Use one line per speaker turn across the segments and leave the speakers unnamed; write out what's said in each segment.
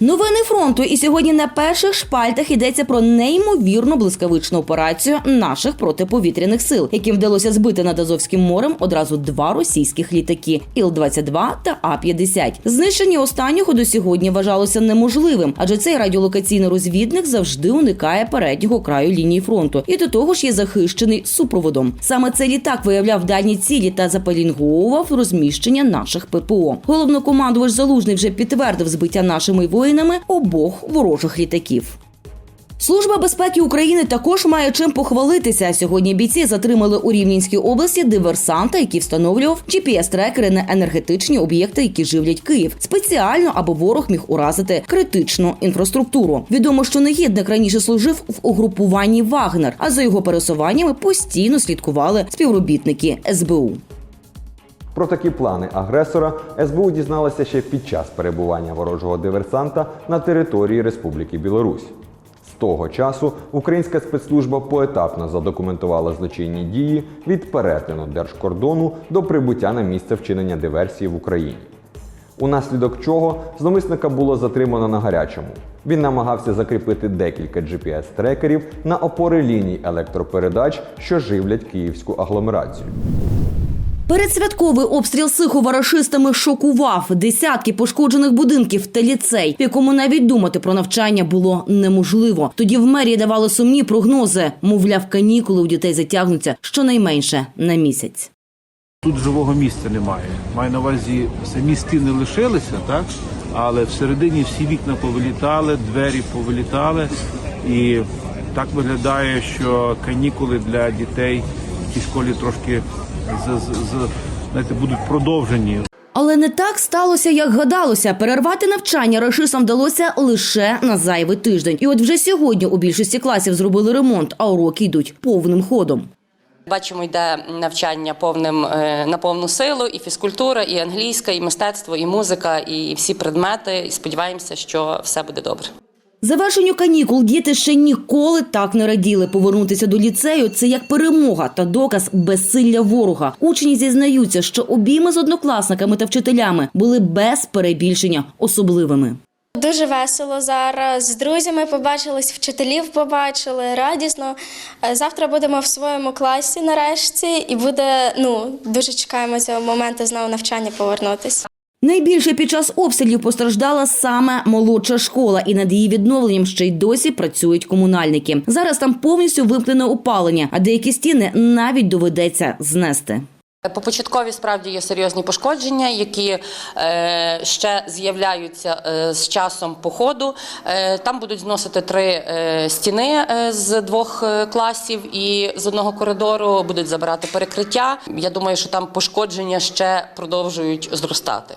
Новини фронту, і сьогодні на перших шпальтах йдеться про неймовірну блискавичну операцію наших протиповітряних сил, яким вдалося збити над Азовським морем одразу два російських літаки Іл-22 та А-50. Знищення останнього до сьогодні вважалося неможливим, адже цей радіолокаційний розвідник завжди уникає переднього краю лінії фронту і до того ж є захищений супроводом. Саме цей літак виявляв дальні цілі та запалінговував розміщення наших ППО. Головнокомандувач Залужний вже підтвердив збиття нашими воїнами обох ворожих літаків. Служба безпеки України також має чим похвалитися. Сьогодні бійці затримали у Рівненській області диверсанта, який встановлював GPS-трекери на енергетичні об'єкти, які живлять Київ, спеціально аби ворог міг уразити критичну інфраструктуру. Відомо, що негідник раніше служив в угрупуванні Вагнер, а за його пересуваннями постійно слідкували співробітники СБУ.
Про такі плани агресора СБУ дізналася ще під час перебування ворожого диверсанта на території Республіки Білорусь. З того часу українська спецслужба поетапно задокументувала злочинні дії від перетину держкордону до прибуття на місце вчинення диверсії в Україні. Унаслідок чого зловмисника було затримано на гарячому. Він намагався закріпити декілька GPS-трекерів на опори ліній електропередач, що живлять київську агломерацію.
Передсвятковий обстріл Сихова рашистами шокував десятки пошкоджених будинків та ліцей, якому навіть думати про навчання було неможливо. Тоді в мерії давали сумні прогнози. Мовляв, канікули у дітей затягнуться щонайменше на місяць.
Тут живого місця немає. Маю на увазі, самі стіни лишилися, так? Але всередині всі вікна повилітали, двері повилітали. І так виглядає, що канікули для дітей в цій школі трошки з, з, з, знаєте, будуть продовжені.
Але не так сталося, як гадалося. Перервати навчання рашистам вдалося лише на зайвий тиждень. І от вже сьогодні у більшості класів зробили ремонт, а уроки йдуть повним ходом.
Бачимо, йде навчання повним е, на повну силу, і фізкультура, і англійська, і мистецтво, і музика, і всі предмети. І сподіваємося, що все буде добре.
Завершенню канікул діти ще ніколи так не раділи. Повернутися до ліцею це як перемога та доказ безсилля ворога. Учні зізнаються, що обійми з однокласниками та вчителями були без перебільшення особливими.
Дуже весело зараз. З друзями побачились, вчителів побачили, радісно. Завтра будемо в своєму класі нарешті, і буде ну дуже чекаємо цього моменту знову навчання повернутися.
Найбільше під час обстрілів постраждала саме молодша школа, і над її відновленням ще й досі працюють комунальники. Зараз там повністю вимкнене опалення, а деякі стіни навіть доведеться знести.
По початковій справді є серйозні пошкодження, які е, ще з'являються е, з часом походу. Е, там будуть зносити три стіни з двох класів і з одного коридору будуть забирати перекриття. Я думаю, що там пошкодження ще продовжують зростати.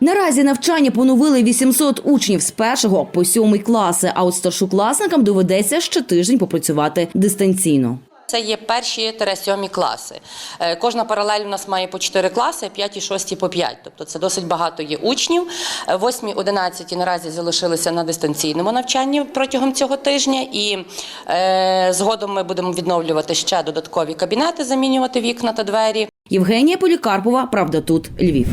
Наразі навчання поновили 800 учнів з першого по сьомий класи. А от старшокласникам доведеться ще тиждень попрацювати дистанційно.
Це є перші тере сьомі класи. Е, Кожна паралель у нас має по 4 класи, 5 і 6 по 5. Тобто це досить багато є учнів. 8 11 наразі залишилися на дистанційному навчанні протягом цього тижня. І е, згодом ми будемо відновлювати ще додаткові кабінети, замінювати вікна та двері.
Євгенія Полікарпова, правда, тут Львів.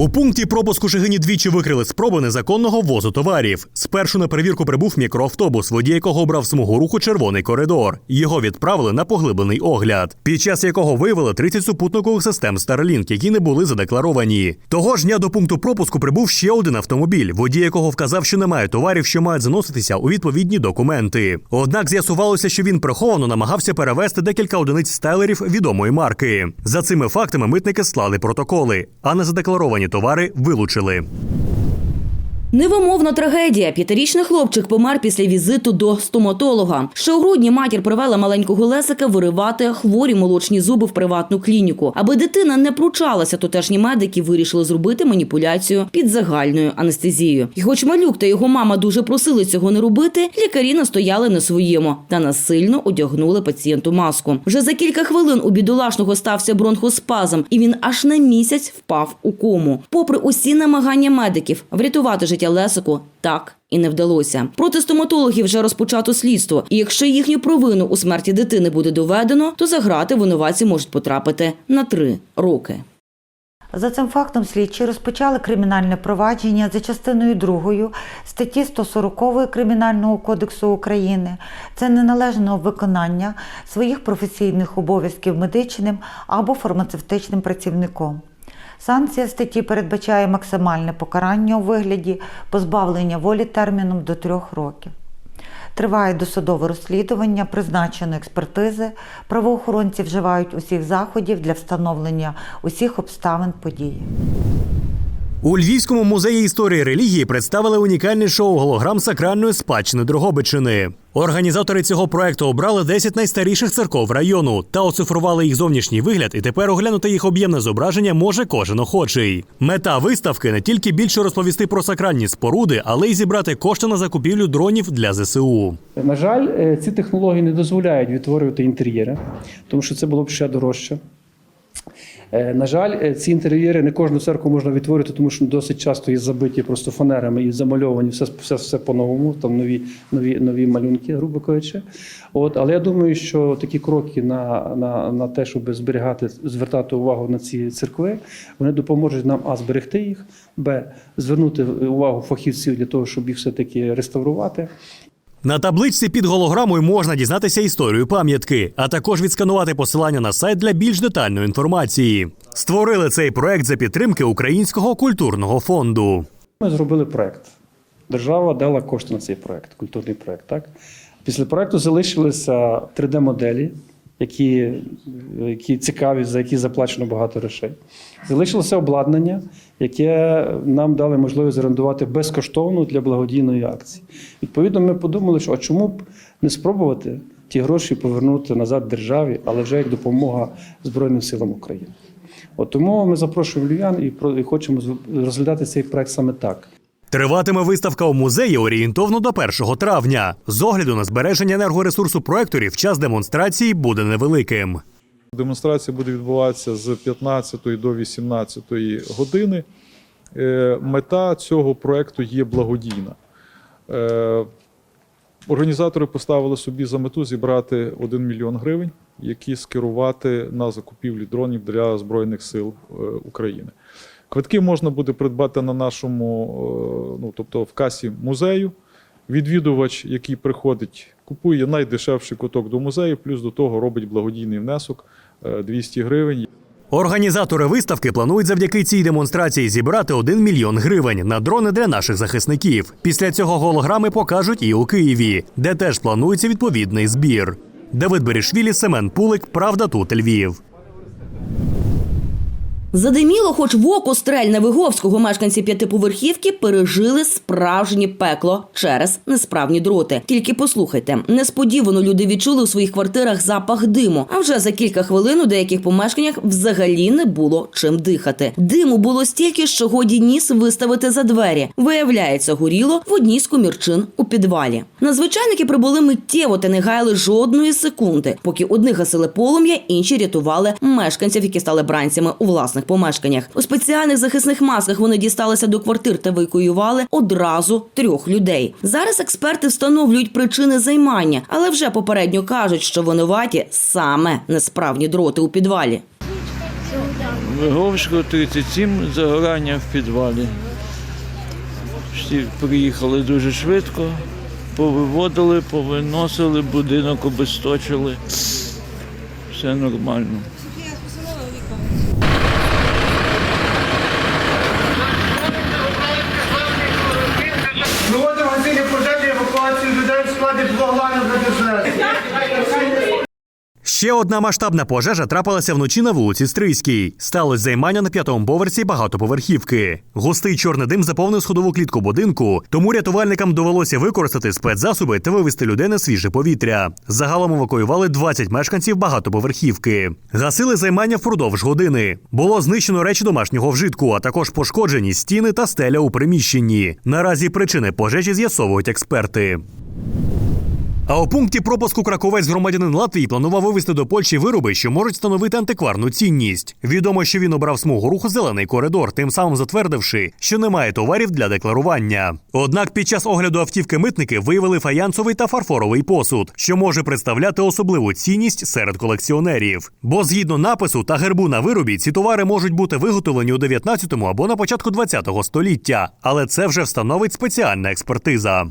У пункті пропуску Шегині двічі викрили спроби незаконного ввозу товарів. Спершу на перевірку прибув мікроавтобус, водій якого обрав смугу руху червоний коридор. Його відправили на поглиблений огляд, під час якого виявили 30 супутникових систем Starlink, які не були задекларовані. Того ж дня до пункту пропуску прибув ще один автомобіль, водій якого вказав, що немає товарів, що мають заноситися у відповідні документи. Однак з'ясувалося, що він приховано намагався перевезти декілька одиниць стайлерів відомої марки. За цими фактами митники склали протоколи, а незадекларовані товари вилучили.
Невимовна трагедія. П'ятирічний хлопчик помер після візиту до стоматолога. Ще у грудні матір привела маленького Лесика виривати хворі молочні зуби в приватну клініку. Аби дитина не пручалася, тутешні медики вирішили зробити маніпуляцію під загальною анестезією. І хоч малюк та його мама дуже просили цього не робити, лікарі настояли на своєму та насильно одягнули пацієнту маску. Вже за кілька хвилин у бідолашного стався бронхоспазм, і він аж на місяць впав у кому. Попри усі намагання медиків врятувати життя Лесику, так і не вдалося. Проти стоматологів вже розпочато слідство. І якщо їхню провину у смерті дитини буде доведено, то за грати винуватці можуть потрапити на три роки.
За цим фактом слідчі розпочали кримінальне провадження за частиною 2 статті 140 Кримінального кодексу України. Це неналежного виконання своїх професійних обов'язків медичним або фармацевтичним працівником. Санкція статті передбачає максимальне покарання у вигляді позбавлення волі терміном до трьох років. Триває досудове розслідування, призначено експертизи. Правоохоронці вживають усіх заходів для встановлення усіх обставин події.
У Львівському музеї історії релігії представили унікальне шоу голограм сакральної спадщини Дрогобичини. Організатори цього проекту обрали 10 найстаріших церков району та оцифрували їх зовнішній вигляд, і тепер оглянути їх об'ємне зображення може кожен охочий. Мета виставки не тільки більше розповісти про сакральні споруди, але й зібрати кошти на закупівлю дронів для ЗСУ.
На жаль, е, ці технології не дозволяють відтворювати інтер'єри, тому що це було б ще дорожче. Е, На жаль, е, ці інтер'єри не кожну церкву можна відтворити, тому що досить часто є забиті просто фанерами і замальовані все, все, все по-новому, там нові, нові, нові малюнки, грубо кажучи. От, але я думаю, що такі кроки на, на, на те, щоб зберігати, звертати увагу на ці церкви, вони допоможуть нам а зберегти їх, б звернути увагу фахівців для того, щоб їх все-таки реставрувати.
На табличці під голограмою можна дізнатися історію пам'ятки, а також відсканувати посилання на сайт для більш детальної інформації. Створили цей проект за підтримки Українського культурного фонду.
Ми зробили проект. Держава дала кошти на цей проект, культурний проект. Так? Після проекту залишилися 3D-моделі, які, які цікаві, за які заплачено багато грошей. Залишилося обладнання, яке нам дали можливість орендувати безкоштовно для благодійної акції. Відповідно, ми подумали, що а чому б не спробувати ті гроші повернути назад державі, але вже як допомога Збройним силам України. От тому ми запрошуємо львів'ян і, і хочемо розглядати цей проект саме так.
Триватиме виставка у музеї орієнтовно до 1 травня. З огляду на збереження енергоресурсу проекторів час демонстрації буде невеликим.
Демонстрація буде відбуватися з 15 до 18 години. Е, Мета цього проекту є благодійна. Е, Організатори поставили собі за мету зібрати 1 мільйон гривень, які скерувати на закупівлю дронів для Збройних сил е, України. Квитки можна буде придбати на нашому, е, ну тобто в касі музею. Відвідувач, який приходить, купує найдешевший куток до музею, плюс до того робить благодійний внесок е, 200 гривень.
Організатори виставки планують завдяки цій демонстрації зібрати 1 мільйон гривень на дрони для наших захисників. Після цього голограми покажуть і у Києві, де теж планується відповідний збір. Давид Берішвілі, Семен Пулик, Правда тут Львів.
Задиміло, хоч в око стрель Невиговського мешканці п'ятиповерхівки пережили справжнє пекло через несправні дроти. Тільки послухайте, несподівано люди відчули у своїх квартирах запах диму. А вже за кілька хвилин у деяких помешканнях взагалі не було чим дихати. Диму було стільки, що годі ніс виставити за двері. Виявляється, горіло в одній з комірчин у підвалі. Надзвичайники прибули миттєво та не гаяли жодної секунди. Поки одні гасили полум'я, інші рятували мешканців, які стали бранцями у власних помешканнях. У спеціальних захисних масках вони дісталися до квартир та евакуювали одразу трьох людей. Зараз експерти встановлюють причини займання, але вже попередньо кажуть, що винуваті саме несправні дроти у підвалі.
Виговського 37, загорання в підвалі. Всі приїхали дуже швидко, повиводили, повиносили, будинок обесточили. Все нормально.
Ще одна масштабна пожежа трапилася вночі на вулиці Стрийській. Сталося займання на п'ятому поверсі багатоповерхівки. Густий чорний дим заповнив сходову клітку будинку, тому рятувальникам довелося використати спецзасоби та вивести людей на свіже повітря. Загалом евакуювали 20 мешканців багатоповерхівки. Гасили займання впродовж години. Було знищено речі домашнього вжитку, а також пошкоджені стіни та стеля у приміщенні. Наразі причини пожежі з'ясовують експерти. А у пункті пропуску краковець громадянин Латвії планував вивезти до Польщі вироби, що можуть становити антикварну цінність. Відомо, що він обрав смугу руху зелений коридор, тим самим затвердивши, що немає товарів для декларування. Однак під час огляду автівки митники виявили фаянсовий та фарфоровий посуд, що може представляти особливу цінність серед колекціонерів. Бо згідно напису та гербу на виробі, ці товари можуть бути виготовлені у 19-му або на початку 20 століття, але це вже встановить спеціальна експертиза.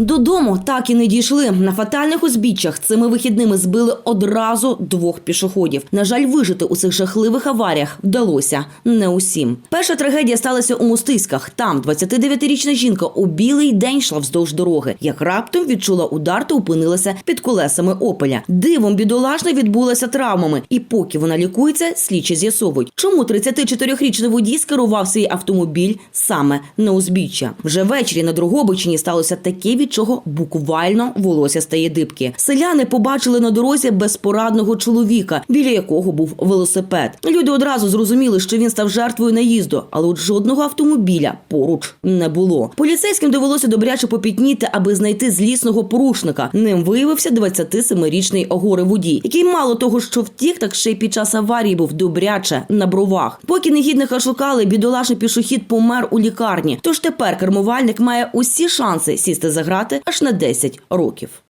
Додому так і не дійшли. На фатальних узбіччях цими вихідними збили одразу двох пішоходів. На жаль, вижити у цих жахливих аваріях вдалося не усім. Перша трагедія сталася у Мостиськах. Там 29-річна жінка у білий день йшла вздовж дороги. Як раптом відчула удар та опинилася під колесами опеля. Дивом бідолашна відбулася травмами, і поки вона лікується, слідчі з'ясовують, чому 34-річний водій скерував свій автомобіль саме на узбіччя. Вже ввечері на Другобичині сталося таке, від чого буквально волосся стає дибки. Селяни побачили на дорозі безпорадного чоловіка, біля якого був велосипед. Люди одразу зрозуміли, що він став жертвою наїзду, але от жодного автомобіля поруч не було. Поліцейським довелося добряче попітніти, аби знайти злісного порушника. Ним виявився 27-річний огори водій, який мало того, що втік, так ще й під час аварії був добряче на бровах. Поки негідника шукали, бідолашний пішохід помер у лікарні. Тож тепер кермувальник має усі шанси сісти за грати аж на 10 років.